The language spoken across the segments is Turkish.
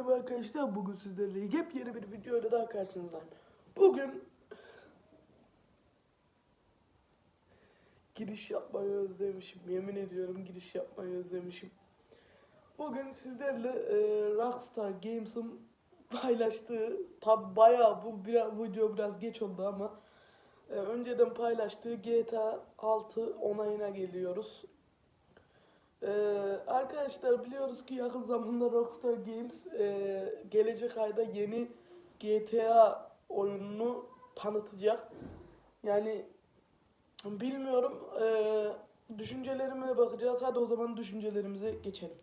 merhaba arkadaşlar. Bugün sizlerle yepyeni bir videoyla daha karşınızdayım. Bugün giriş yapmayı özlemişim. Yemin ediyorum giriş yapmayı özlemişim. Bugün sizlerle e, Rockstar Games'ın paylaştığı, tabi bayağı bu biraz, video biraz geç oldu ama e, önceden paylaştığı GTA 6 onayına geliyoruz. Ee, arkadaşlar biliyoruz ki yakın zamanda Rockstar Games e, gelecek ayda yeni GTA oyununu tanıtacak. Yani bilmiyorum. E, düşüncelerime bakacağız. Hadi o zaman düşüncelerimize geçelim.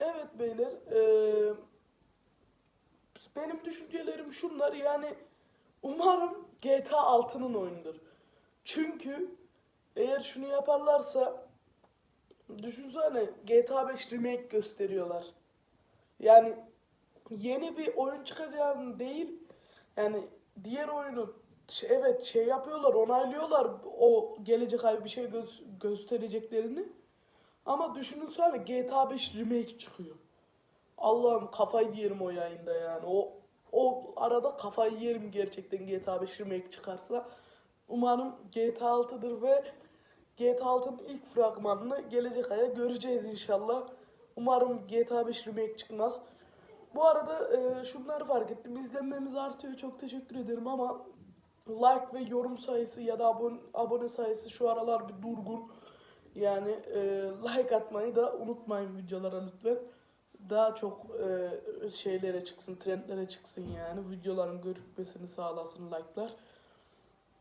Evet beyler. e, benim düşüncelerim şunlar yani umarım GTA 6'nın oyunudur. Çünkü eğer şunu yaparlarsa düşünsene GTA 5 remake gösteriyorlar. Yani yeni bir oyun çıkacağını değil yani diğer oyunu ş- evet şey yapıyorlar onaylıyorlar o gelecek ay bir şey gö- göstereceklerini ama düşünsene GTA 5 remake çıkıyor. Allah'ım kafayı yerim o yayında yani. O o arada kafayı yerim gerçekten GTA 5 remake çıkarsa. Umarım GTA 6'dır ve GTA 6'nın ilk fragmanını gelecek aya göreceğiz inşallah. Umarım GTA 5 remake çıkmaz. Bu arada e, şunları fark ettim. İzlenmemiz artıyor. Çok teşekkür ederim ama like ve yorum sayısı ya da abone, abone sayısı şu aralar bir durgun. Yani e, like atmayı da unutmayın videolara lütfen. Daha çok e, şeylere çıksın, trendlere çıksın yani. Videoların görükmesini sağlasın like'lar.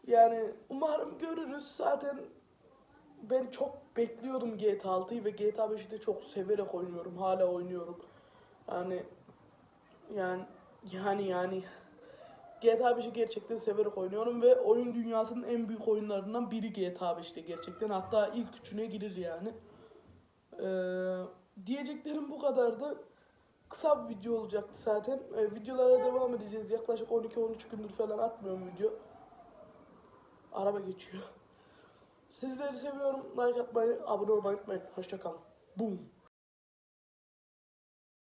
Yani umarım görürüz. Zaten ben çok bekliyordum GTA 6'yı ve GTA 5'i de çok severek oynuyorum. Hala oynuyorum. Yani yani yani yani GTA 5'i gerçekten severek oynuyorum ve oyun dünyasının en büyük oyunlarından biri GTA 5'te gerçekten. Hatta ilk üçüne girir yani. Ee, diyeceklerim bu kadardı. Kısa bir video olacaktı zaten. Ee, videolara devam edeceğiz. Yaklaşık 12-13 gündür falan atmıyorum video. Araba geçiyor. Sizleri seviyorum. Like atmayı, abone olmayı unutmayın. Hoşçakalın. Boom.